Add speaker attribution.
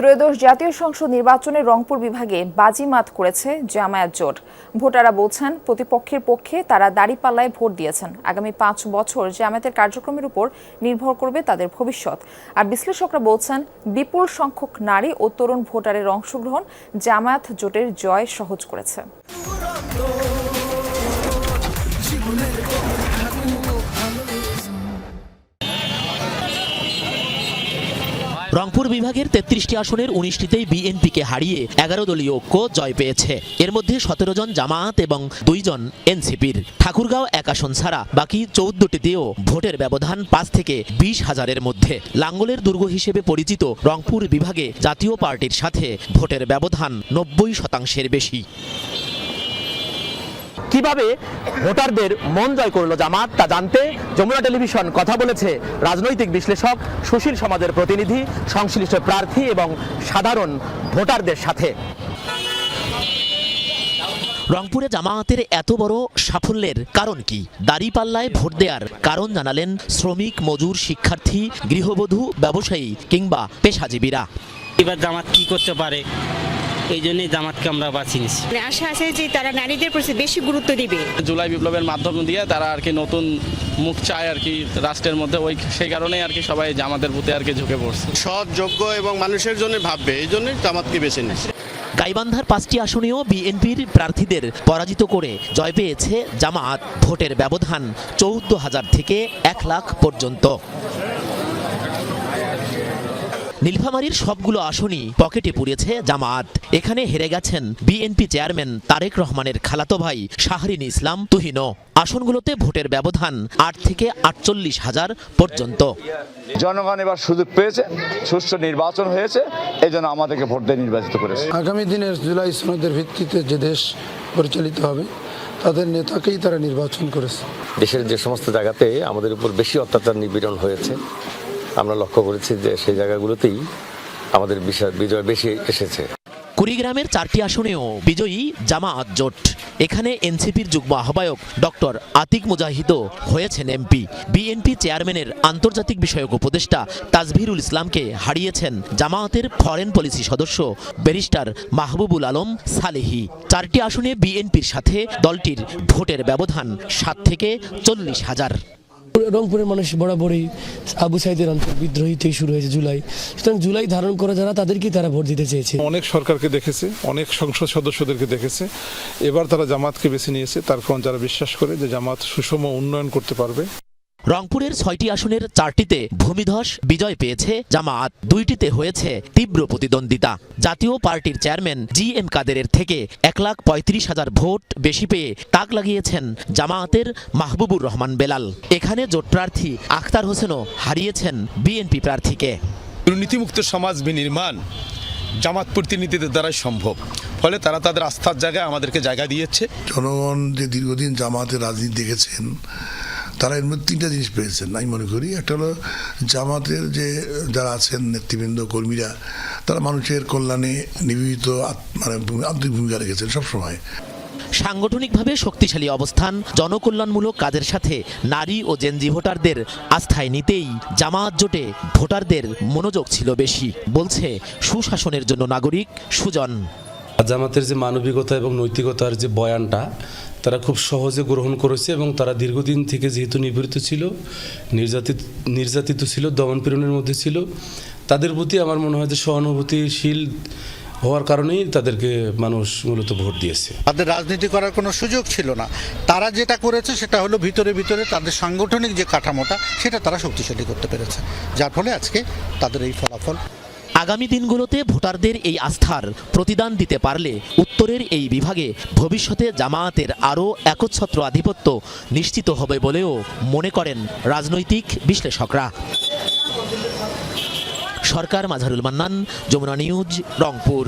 Speaker 1: ত্রয়োদশ জাতীয় সংসদ নির্বাচনে রংপুর বিভাগে বাজিমাত করেছে জামায়াত জোট। ভোটাররা বলছেন, প্রতিপক্ষের পক্ষে তারা দাঁড়িপাল্লায় ভোট দিয়েছেন। আগামী পাঁচ বছর জামায়াতের কার্যক্রমের উপর নির্ভর করবে তাদের ভবিষ্যৎ। আর বিশ্লেষকরা বলছেন, বিপুল সংখ্যক নারী ও তরুণ ভোটারের অংশগ্রহণ জামায়াত জোটের জয় সহজ করেছে।
Speaker 2: রংপুর বিভাগের তেত্রিশটি আসনের উনিশটিতেই বিএনপিকে হারিয়ে এগারো দলীয় ঐক্য জয় পেয়েছে। এর মধ্যে সতেরো জন জামায়াত এবং দুইজন এনসিপির। ঠাকুরগাঁও এক আসন ছাড়া বাকি চৌদ্দটিতেও ভোটের ব্যবধান পাঁচ থেকে বিশ হাজারের মধ্যে। লাঙ্গলের দুর্গ হিসেবে পরিচিত রংপুর বিভাগে জাতীয় পার্টির সাথে ভোটের ব্যবধান নব্বই শতাংশের বেশি। কীভাবে ভোটারদের মন জয় করল? জামাত তা জানতে যমুনা টেলিভিশন কথা বলেছে রাজনৈতিক বিশ্লেষক সুশীল সমাজের প্রতিনিধি সংশ্লিষ্ট প্রার্থী এবং সাধারণ ভোটারদের সাথে। রংপুরে জামায়াতের এত বড় সাফল্যের কারণ কি? দাড়িপাল্লায় ভোট দেওয়ার কারণ জানালেন শ্রমিক মজুর শিক্ষার্থী গৃহবধূ ব্যবসায়ী কিংবা পেশাজীবীরা।
Speaker 3: এবার জামাত কি করতে পারে? এই জন্যই জামাতকে আমরা বাছি নিছি
Speaker 4: মানে আশা আছে যে তারা নারীদের প্রতি বেশি গুরুত্ব দিবে।
Speaker 5: জুলাই বিপ্লবের মাধ্যম দিয়ে তারা আর কি নতুন মুখ চায় আর কি রাষ্ট্রের মধ্যে ওই সেই কারণেই আর কি সবাই জামাতের প্রতি আর কি ঝুঁকে পড়ছে।
Speaker 6: সৎ যোগ্য এবং মানুষের জন্য ভাববে এই জন্যই জামাতকে বেছে নিয়েছে।
Speaker 2: গাইবান্ধার পাঁচটি আসনেও বিএনপির প্রার্থীদের পরাজিত করে জয় পেয়েছে জামাত। ভোটের ব্যবধান চৌদ্দ হাজার থেকে এক লাখ পর্যন্ত। নীলফামারীর সবগুলো আসনই পকেটে পুড়েছে জামাত। এখানে হেরে গেছেন বিএনপি চেয়ারম্যান তারেক রহমানের খালাতো ভাই শাহরিন ইসলাম তুহিনও। আসনগুলোতে ভোটের ব্যবধান আট থেকে আটচল্লিশ হাজার পর্যন্ত।
Speaker 7: জনগণ এবার সুযোগ পেয়েছে সুষ্ঠু নির্বাচন হয়েছে এই জন্য আমাদেরকে ভোট দিয়ে নির্বাচিত করেছে।
Speaker 8: আগামী দিনের জুলাই সনদের ভিত্তিতে যে দেশ পরিচালিত হবে তাদের নেতাকেই তারা নির্বাচন করেছে।
Speaker 9: দেশের যে সমস্ত জায়গাতে আমাদের উপর বেশি অত্যাচার নিপীড়ন হয়েছে। আমরা লক্ষ্য করেছি যে সেই জায়গাগুলোতেই আমাদের বিজয় বেশি এসেছে।
Speaker 2: কুড়িগ্রামের চারটি আসনেও বিজয়ী জামায়াত জোট। এখানে এনসিপির যুগ্ম আহ্বায়ক ডক্টর আতিক মুজাহিদও হয়েছেন এমপি। বিএনপি চেয়ারম্যানের আন্তর্জাতিক বিষয়ক উপদেষ্টা তাজভিরুল ইসলামকে হারিয়েছেন জামায়াতের ফরেন পলিসি সদস্য ব্যারিস্টার মাহবুবুল আলম সালেহি। চারটি আসনে বিএনপির সাথে দলটির ভোটের ব্যবধান সাত থেকে চল্লিশ হাজার।
Speaker 10: রংপুরের মানুষ বরাবরই আবু সাইদের অঞ্চল বিদ্রোহী থেকে শুরু হয়েছে জুলাই। সুতরাং জুলাই ধারণ করা যারা, তাদেরকেই তারা ভোট দিতে চেয়েছে।
Speaker 11: অনেক সরকারকে দেখেছে, অনেক সংসদ সদস্যদেরকে দেখেছে। এবার তারা জামাতকে বেছে নিয়েছে। তার কারণ যারা বিশ্বাস করে যে জামাত সুষম উন্নয়ন করতে পারবে।
Speaker 2: রংপুরের ছয়টি আসনের চারটিতে ভূমিধস বিজয় পেয়েছে জামায়াত দুইটিতে হয়েছে তীব্র প্রতিদ্বন্দ্বিতা। জাতীয় পার্টির চেয়ারম্যান জি এম কাদেরের থেকে এক লাখ পঁয়ত্রিশ হাজার ভোট বেশি পেয়ে তাক লাগিয়েছেন জামায়াতের মাহবুবুর রহমান বেলাল। এখানে জোট প্রার্থী আখতার হোসেনও হারিয়েছেন বিএনপি প্রার্থীকে।
Speaker 12: দুর্নীতিমুক্ত সমাজ বিনির্মাণ জামাত প্রতিনিধিদের দ্বারাই সম্ভব। ফলে তারা তাদের আস্থার জায়গায় আমাদেরকে জায়গা দিয়েছে।
Speaker 8: জনগণ যে দীর্ঘদিন জামাতের রাজনীতি দেখেছেন তারা এর মধ্যে তিনটা জিনিস পেয়েছেন। আমি মনে করি একটা হলো জামাতের যে যারা আছেন নেতৃবৃন্দ কর্মীরা তারা মানুষের কল্যাণে নিবেদিত মানে আন্তরিক ভূমিকা রেখেছেন সবসময়।
Speaker 2: সাংগঠনিকভাবে শক্তিশালী অবস্থান জনকল্যাণমূলক কাজের সাথে নারী ও জেনজি ভোটারদের আস্থায় নিতেই জামায়াত জোটে ভোটারদের মনোযোগ ছিল বেশি বলছে সুশাসনের জন্য নাগরিক সুজন।
Speaker 10: জামাতের যে মানবিকতা এবং নৈতিকতার যে বয়ানটা তারা খুব সহজে গ্রহণ করেছে এবং তারা দীর্ঘদিন থেকে যেহেতু নিপীড়িত ছিল, নির্যাতিত নির্যাতিত ছিল দমনপীড়নের মধ্যে ছিল, তাদের প্রতি আমার মনে হয় যে সহানুভূতিশীল হওয়ার কারণেই তাদেরকে মানুষ মূলত ভোট দিয়েছে।
Speaker 6: তাদের রাজনীতি করার কোনো সুযোগ ছিল না। তারা যেটা করেছে সেটা হলো ভিতরে ভিতরে তাদের সাংগঠনিক যে কাঠামোটা, সেটা তারা শক্তিশালী করতে পেরেছে। যার ফলে আজকে তাদের এই ফলাফল
Speaker 2: আগামী দিনগুলোতে ভোটারদের এই আস্থার প্রতিদান দিতে পারলে উত্তরের এই বিভাগে ভবিষ্যতে জামায়াতের আরও একচ্ছত্র আধিপত্য নিশ্চিত হবে বলেও মনে করেন রাজনৈতিক বিশ্লেষকরা। সরকার মাঝারুল মান্নান, যমুনা নিউজ, রংপুর।